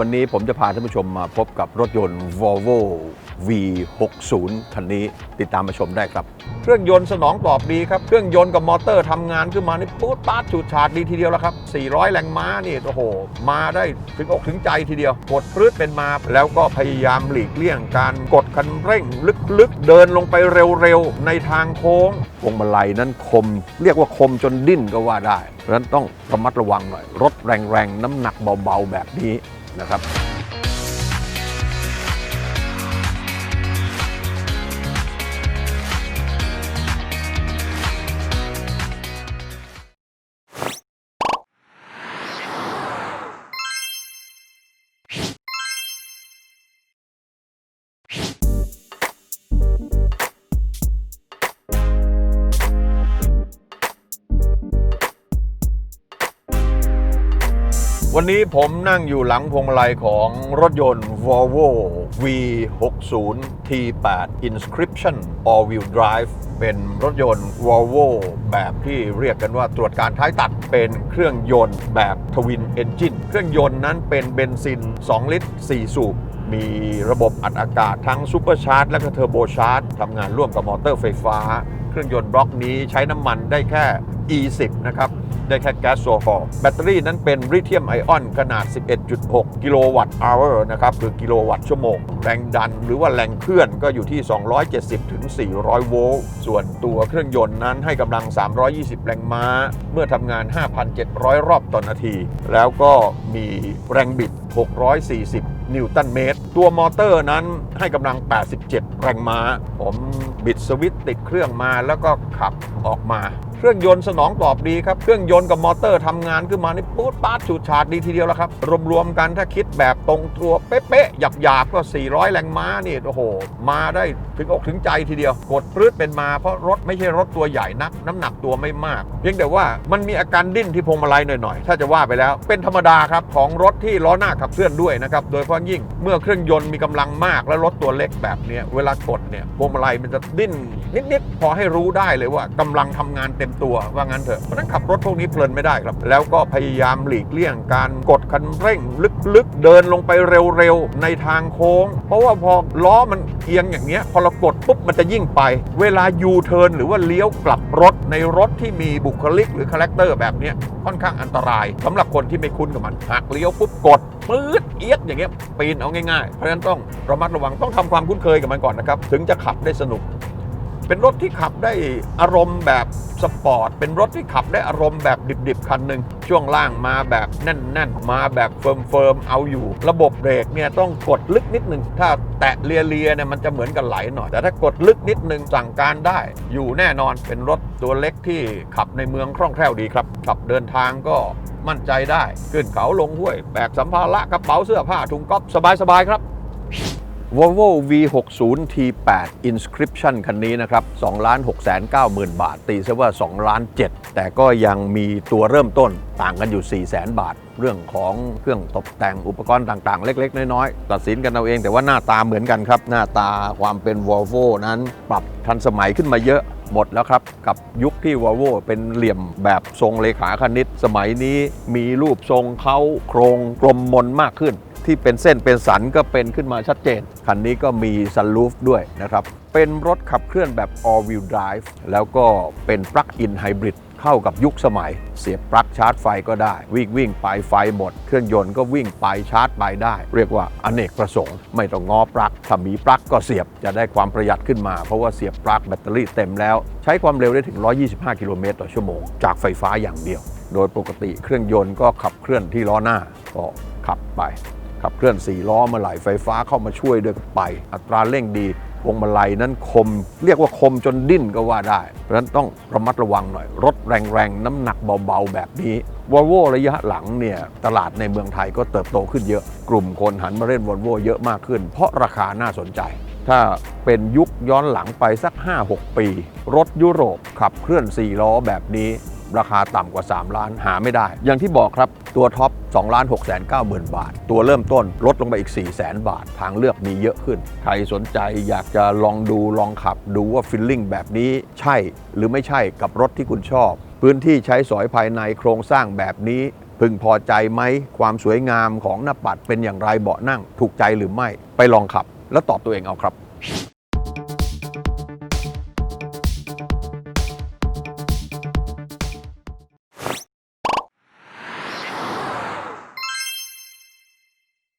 วันนี้ผมจะพาท่านผู้ชมมาพบกับรถยนต์ Volvo V60 คันนี้ติดตามมาชมได้ครับ เครื่องยนต์สนองตอบดีครับ เครื่องยนต์กับมอเตอร์ทำงานขึ้นมานี่ปู๊ดป๊าดฉูดฉาดดีทีเดียวแล้วครับ 400 แรงม้านี่โอ้โห มาได้ถึงอกถึงใจทีเดียว กดปลื้ดเป็นมา แล้วก็พยายามหลีกเลี่ยงการกดคันเร่ง ลึกๆ เดินลงไปเร็วๆ ในทางโค้งพวงมาลัยนั้นคม เรียกว่าคมจนดิ้นก็ว่าได้เพราะฉะนั้นต้องระมัดระวังหน่อยรถแรงๆน้ำหนักเบาๆแบบนี้ นะครับ วันนี้ผมนั่งอยู่หลังพวงมาลัยของรถยนต์ Volvo V60 T8 Inscription All Wheel Drive เป็นรถยนต์ Volvo แบบที่เรียกกันว่าตรวจการท้ายตัดเป็นเครื่องยนต์แบบ Twin Engine เครื่องยนต์นั้นเป็นเบนซิน 2 ลิตร 4 สูบมีระบบอัดอากาศทั้งซูเปอร์ชาร์จและก็เทอร์โบชาร์จทำงานร่วมกับมอเตอร์ไฟฟ้า เครื่องยนต์บล็อกนี้ใช้น้ำมันได้แค่ E10 นะครับ ได้แค่แก๊สโซฮอล์แบตเตอรี่นั้นเป็นลิเธียมไอออนขนาด 11.6 กิโลวัตต์อเวอร์นะครับหรือกิโลวัตต์ชั่วโมง แรงดันหรือว่าแรงเคลื่อนก็อยู่ที่ 270ถึง400 โวลต์ ส่วนตัวเครื่องยนต์นั้นให้กำลัง 320 แรงม้า เมื่อทำงาน 5,700 รอบต่อนนาที แล้วก็มีแรงบิด 640 นิวตันเมตร ตัวมอเตอร์นั้นให้กำลัง 87 แรงม้า ผมบิดสวิตติดเครื่องมาแล้วก็ขับออกมา เครื่องยนต์สนองตอบดีครับ เครื่องยนต์กับมอเตอร์ทำงานขึ้นมานี่ปู๊ดป๊าดฉูดฉาดดีทีเดียวแล้วครับ รวมๆกันถ้าคิดแบบตรงตัวเป๊ะๆหยาบๆก็ 400 แรงม้านี่โอ้โห มาได้ถึงอกถึงใจทีเดียว กดปลื้ดเป็นมาเพราะรถไม่ใช่รถตัวใหญ่นัก น้ำหนักตัวไม่มาก เพียงแต่ว่ามันมีอาการดิ้นที่พวงมาลัยหน่อยๆ ถ้าจะว่าไปแล้ว เป็นธรรมดาครับของรถที่ล้อหน้าขับเคลื่อนด้วยนะครับ โดยเฉพาะยิ่งเมื่อเครื่องยนต์มีกำลังมาก และรถตัวเล็กแบบนี้เวลากดเนี่ยพวงมาลัยมันจะดิ้นนิดๆพอให้รู้ได้เลยว่ากำลังทำงานเต็มตัวว่างั้นเถอะเพราะนั้นขับรถพวกนี้เพลินไม่ได้ครับ แล้วก็พยายามหลีกเลี่ยงการกดคันเร่ง ลึกๆ เดินลงไปเร็วๆ ในทางโค้ง เพราะว่าพอล้อมันเอียงอย่างเงี้ยพอเรากดปุ๊บมันจะยิ่งไป เวลายูเทิร์นหรือว่าเลี้ยวกลับรถในรถที่มีบุคลิกหรือคาแรคเตอร์แบบเนี้ยค่อนข้างอันตรายสำหรับคนที่ไม่คุ้นกับมันหักเลี้ยวปุ๊บกดปื๊ดเอียดอย่างเงี้ยปีนเอาง่ายๆ เพราะฉะนั้นต้องระมัดระวังต้องทำความคุ้นเคยกับมันก่อนนะครับ ถึงจะขับได้สนุก เป็นรถที่ขับได้อารมณ์แบบสปอร์ต เป็นรถที่ขับได้อารมณ์แบบดิบๆ คันหนึ่งช่วงล่างมาแบบแน่นๆ มาแบบเฟิร์มๆ เอาอยู่ ระบบเบรกเนี่ยต้องกดลึกนิดนึง ถ้าแตะเลียๆเนี่ยมันจะเหมือนกับไหลหน่อย แต่ถ้ากดลึกนิดนึงสั่งการได้ อยู่แน่นอน เป็นรถตัวเล็กที่ขับในเมืองคล่องแคล่วดีครับ ขับเดินทางก็มั่นใจได้ ขึ้นเขาลงห้วย แบกสัมภาระกระเป๋าเสื้อผ้าถุงก๊อฟสบายๆ ครับ Volvo V60 T8 Inscription คันนี้นะครับ2ล้าน6 9 0 0 0 0 บาท ตีซะว่า2ล้าน7แต่ก็ยังมีตัวเริ่มต้นต่างกันอยู่ 4 0 0 0 0 0 บาท เรื่องของเครื่องตกแต่งอุปกรณ์ต่างๆ เล็ก ๆ น้อย ๆ ตัดสินกันเอาเอง แต่ว่าหน้าตาเหมือนกันครับ หน้าตาความเป็น Volvo นั้นปรับทันสมัยขึ้นมาเยอะหมดแล้วครับ กับยุคที่ Volvo เป็นเหลี่ยมแบบทรงเลขาคณิต สมัยนี้มีรูปทรงเขาโครงกลมมนมากขึ้น ที่เป็นเส้นเป็นสันก็เป็นขึ้นมาชัดเจน คันนี้ก็มีซันลูฟด้วยนะครับ เป็นรถขับเคลื่อนแบบ all wheel drive แล้วก็เป็นปลั๊กอินไฮบริดเข้ากับยุคสมัย เสียบปลั๊กชาร์จไฟก็ได้ วิ่งวิ่งไปไฟหมด เครื่องยนต์ก็วิ่งไปชาร์จไปได้ เรียกว่าอเนกประสงค์ ไม่ต้องงอปลั๊กถ้ามีปลั๊กก็เสียบจะได้ความประหยัดขึ้นมา เพราะว่าเสียบปลั๊กแบตเตอรี่เต็มแล้ว ใช้ความเร็วได้ถึง 125 กิโลเมตรต่อชั่วโมง จากไฟฟ้าอย่างเดียว โดยปกติเครื่องยนต์ก็ขับเคลื่อนที่ล้อหน้าก็ขับไป ขับเคลื่อน 4 ล้อมื่อไหร่ไฟฟ้าเข้ามาช่วยด้วยไป อัตราเร่งดีวงมาลัยนั้นคม เรียกว่าคมจนดิ้นก็ว่าได้ เพราะฉะนั้นต้องระมัดระวังหน่อย รถแรงๆ น้ำหนักเบาๆ แบบนี้วอลโวระยะหลังเนี่ยตลาดในเมืองไทยก็เติบโตขึ้นเยอะ กลุ่มคนหันมาเล่นวอลโวเยอะมากขึ้น เพราะราคาน่าสนใจ ถ้าเป็นยุคย้อนหลังไปสัก 5-6 ปี รถยุโรปขับเคลื่อน 4 ล้อแบบนี้ ราคาต่ำกว่า 3 ล้านหาไม่ได้ อย่างที่บอกครับตัวท็อป2ล้าน6 9 0 0 0 0 บาท ตัวเริ่มต้นลดลงไปอีก 4 0 0 0 0 0 บาท ทางเลือกมีเยอะขึ้น ใครสนใจอยากจะลองดูลองขับ ดูว่าฟิลลิ่งแบบนี้ใช่หรือไม่ใช่กับรถที่คุณชอบ พื้นที่ใช้สอยภายในโครงสร้างแบบนี้พึงพอใจไหมความสวยงามของหน้าปัดเป็นอย่างไรเบาะนั่ง ถูกใจหรือไม่ไปลองขับ แล้วตอบตัวเองเอาครับ